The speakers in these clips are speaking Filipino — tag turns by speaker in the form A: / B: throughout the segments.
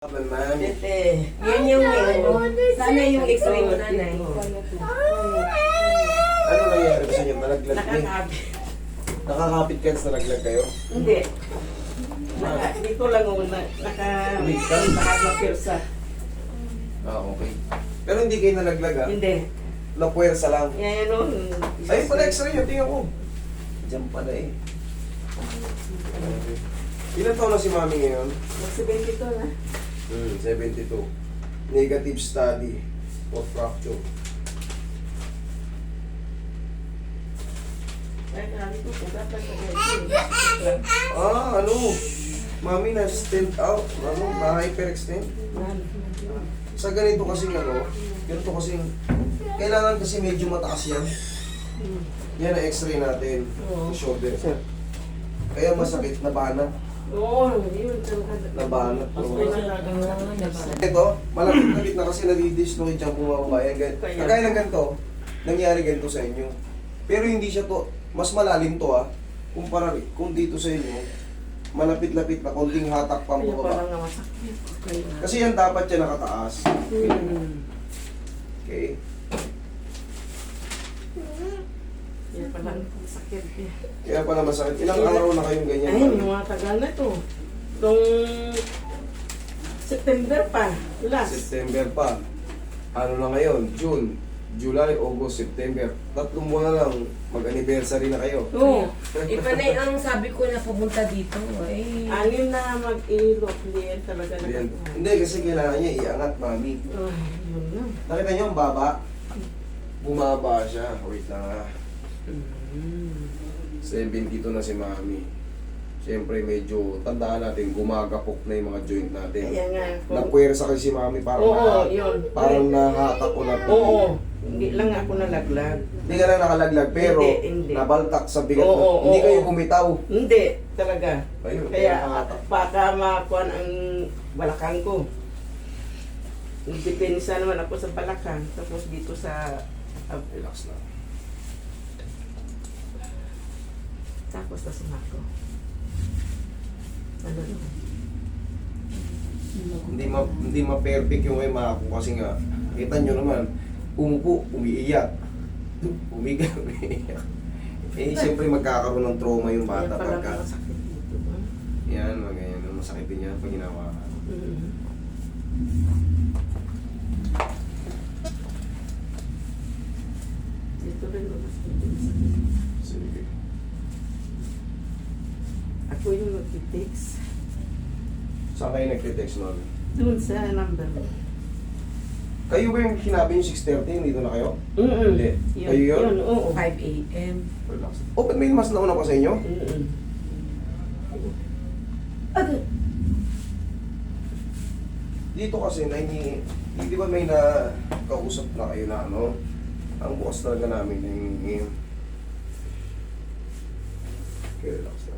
A: Naman.
B: Tete, yan yung ano, sana yung x-ray mo nanay.
A: Ano nangyayari sa inyo? Nalaglag eh.
B: Nakakabit.
A: Nakakapit kayo sa nalaglag kayo?
B: Hindi. Naka, dito lang ako na, naka,
A: Tumigas?
B: nakakapirsa.
A: Ah, okay. Pero hindi kayo nalaglag ah.
B: Hindi.
A: Napuwersa lang.
B: Yan yan o.
A: Ayun pala x-ray yun, tingnan ko. Diyan pala eh. Ilan taon na si mami ngayon?
B: Mag-72 na.
A: Hmm, 72. Negative study of fracture. Ah, ano? Mami na stent out. Ano? Na-hyperextend. Sa ganito kasi ano, ganito kasi kailangan kasi medyo mataas yan. Yan ang x-ray natin. Shoulder. Kaya masakit, nabanat.
B: Oo, talaga.
A: Nabanat.
B: Nakakagawa.
A: Ito, malapit-lapit na kasi nadidislocate dyan bumababa.
B: Kaya-
A: Kagaya ng ganito, nangyari ganito sa inyo. Pero hindi siya to, mas malalim to ah. Kumpara kung dito sa inyo, malapit-lapit na, konting hatak pa
B: Kaya masakit. Kaya.
A: Kasi yan dapat siya nakataas.
B: Hmm.
A: Okay.
B: Yan pala ang sakit. eh.
A: Kaya pala masakit. Ilang araw na kayong ganyan?
B: Ay, mga tagal na to. Itong September pa. Last.
A: September pa. Ano na ngayon? June, July, August, September. Tatlong buwan na lang, mag-anniversary na kayo.
B: Oo.
C: Iba na ang sabi ko na pumunta dito. Eh.
B: Anim na mag-ilot. Hindi yan talaga nakagawa.
A: Hindi, kasi kailangan niya iangat, mami.
B: Ay, yun na.
A: Nakita niyo ang baba? Bumaba siya. Wait lang ha. 72 na si mami. Siyempre, medyo tandaan natin, gumagapok na yung mga joint natin.
B: Kaya nga.
A: Napuwersa kasi si mami parang
B: Oo,
A: na,
B: yun.
A: parang nahatak ko na
B: Oo. Hindi lang ako nalaglag.
A: Hindi ka na nakalaglag, pero
B: Hindi, hindi.
A: nabaltak sa bigat.
B: Oo,
A: na,
B: oo,
A: hindi
B: oo.
A: kayo bumitaw.
B: Hindi, talaga.
A: Ayun,
B: Kaya
A: nakahatak.
B: baka makuha ang balakang ko. Depensa naman ako sa balakang. Tapos dito sa... ah,
A: Relax na.
B: tapos sa sumako.
A: Hindi ma hindi ma-perfect yung way mako kasi nga kita nyo naman umupo, umiiyak. Umiga, umiiyak. Eh, siyempre magkakaroon ng trauma yung bata pagka. Yan, mga ganyan. Masakit din yan pag ginawa ka.
B: Dito rin ako sa
A: Sige.
B: Ako yung nag-text.
A: Saan kayo nagtitext nun?
B: Doon sa number mo.
A: Kayo ba yung sinabi yung 6.30? Dito na kayo?
B: Mm-mm.
A: Hindi.
B: Yun,
A: Kayo yun?
B: yun, oo.
C: 5 a.m.
A: Relax. Oh, ba't may mas nauna pa sa inyo?
B: Mm-mm.
A: Dito kasi, na hindi, di ba may na kausap na kayo na ano? Ang bukas talaga namin yung Okay, relax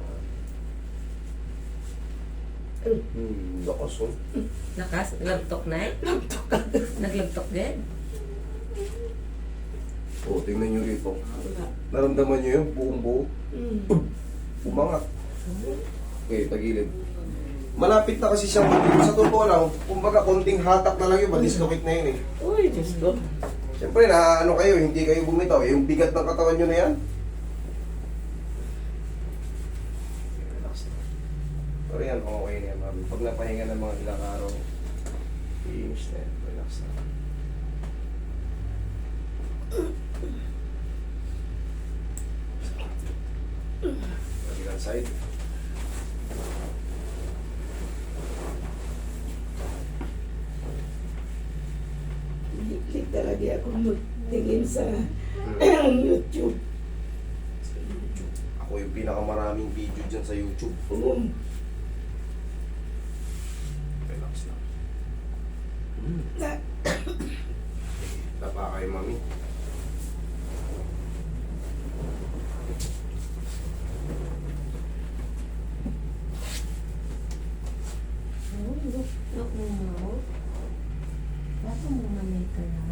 A: Hmm, lakas oh.
C: Lakas, naglagtok na eh. Naglagtok din.
A: Oh, tingnan nyo rito. Naramdaman nyo yung buong buo.
B: Mm.
A: Umangat. Okay, tagilid. Malapit na kasi siya mag Sa totoo lang, kumbaga konting hatak na lang yun, madislocate na yun eh.
B: Uy, Diyos ko.
A: Siyempre, na ano kayo, hindi kayo bumitaw. Eh, Yung bigat ng katawan nyo na yan. Pero yan, okay. Pag napahinga ng mga ilang araw, iinis na yan. Relax na. Kabilang side.
B: Hiklik talaga ako magtingin sa YouTube.
A: Ako yung pinakamaraming video dyan sa YouTube.
B: Um,
A: Relax na. Tapa kayo, mami.
C: Look mo mo. Bakit mo mamay ka na?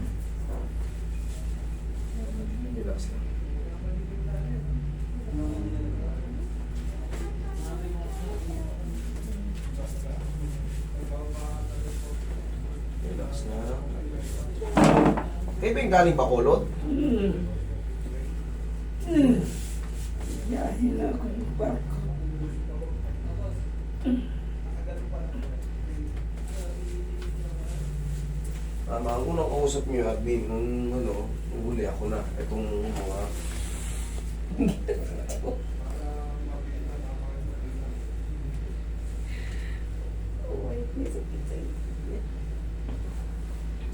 A: Relax na. Relax na. Kayo ba yung galing Bacolod?
B: Hmm. Hmm. Yahin na ako ng barko.
A: Tama, ang unang kausap niyo, Admin, nung ano, nung huli ako na, itong mga...
B: Oh.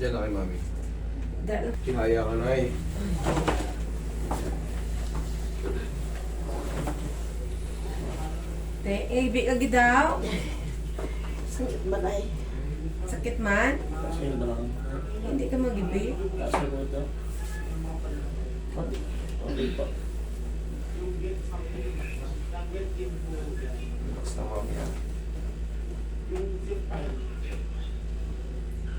A: Diyan na kay Mami.
B: Dahil
A: Kihaya ka na eh.
C: Te, eh, big agi daw.
B: sakit man ay.
C: Sakit man. Hindi ka magibi.
A: Relax na Mami ah.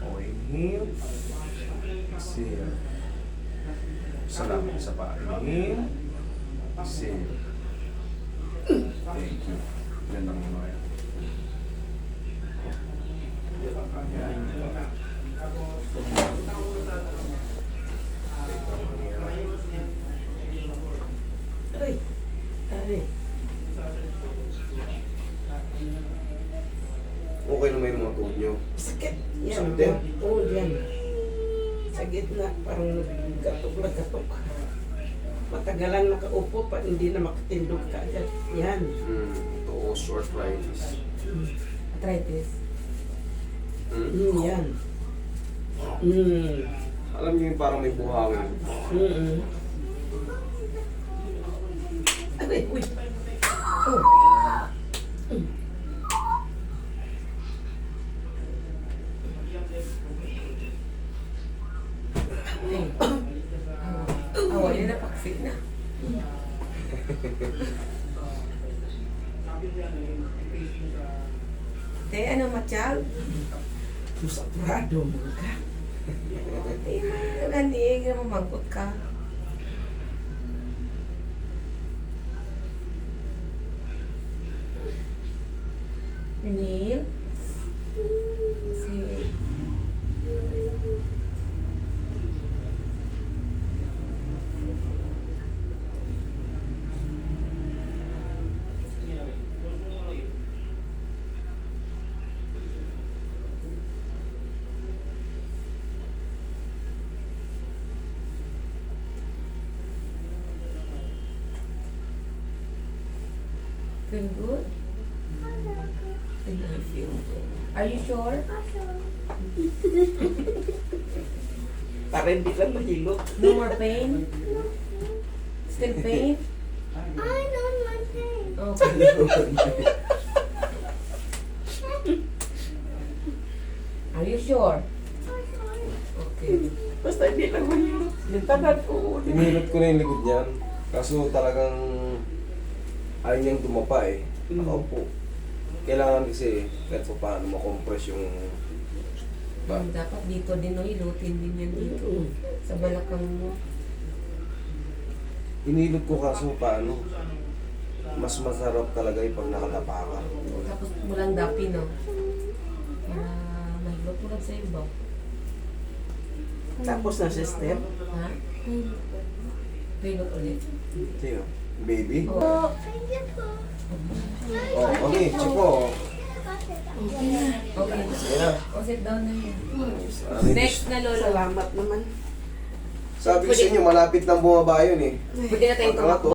A: Okay, inhale. Exhale. Isa lang, isa pa. Inhale. Exhale. Thank you. Yan lang muna yan.
B: Ay. Ay.
A: Okay naman yung mga tuhod nyo.
B: Sakit. Yan.
A: Sakit din?
B: Oo, yan. Sa gitna, parang gatok na gatok. Matagalan nakaupo pa, hindi na makatindog ka agad. Yan.
A: Hmm, ito osteoarthritis.
C: Arthritis.
A: Hmm?
B: Mm, yan. Mm.
A: Alam niyo yung parang may buhangin.
B: Mm. Aray, uy. Oh.
C: Awa, yun na paksik na. Te, ano matiyag?
B: Musapurado mo ka.
C: Te, ganing, mamangkot ka. Neil? Si... Feel good? I feel good. Are you sure?
B: Para hindi lang mahilot.
C: No more pain? Still pain?
D: I know my pain.
C: Okay. Are you sure? Okay.
B: Basta hindi lang mahilot. Lintanan ko.
A: Hinilot ko na yung likod niyan. Kaso talagang ayaw niyang dumapa eh.
B: Mm.
A: Nakaupo. Kailangan kasi kahit pa paano makompress yung ba.
C: Dapat dito din, no? Ilutin din yan dito. Sa balakang mo.
A: Hinilot ko kaso paano. Mas masarap talaga yung pag nakadapa ka.
C: Tapos walang dapi, no? Para mahilot tulad sa iba.
B: Tapos na system.
C: Ha? Pilot ulit.
A: Sino? Baby?
C: Oh.
A: Oh, okay. Check mo.
C: Okay.
A: Sige na.
C: O, sit down na yan.
A: Ano,
C: Next na lolo.
B: Salamat naman.
A: Sabi ko sa inyo, malapit lang bumaba yun eh.
C: Pwede na tayong
A: Pagka to,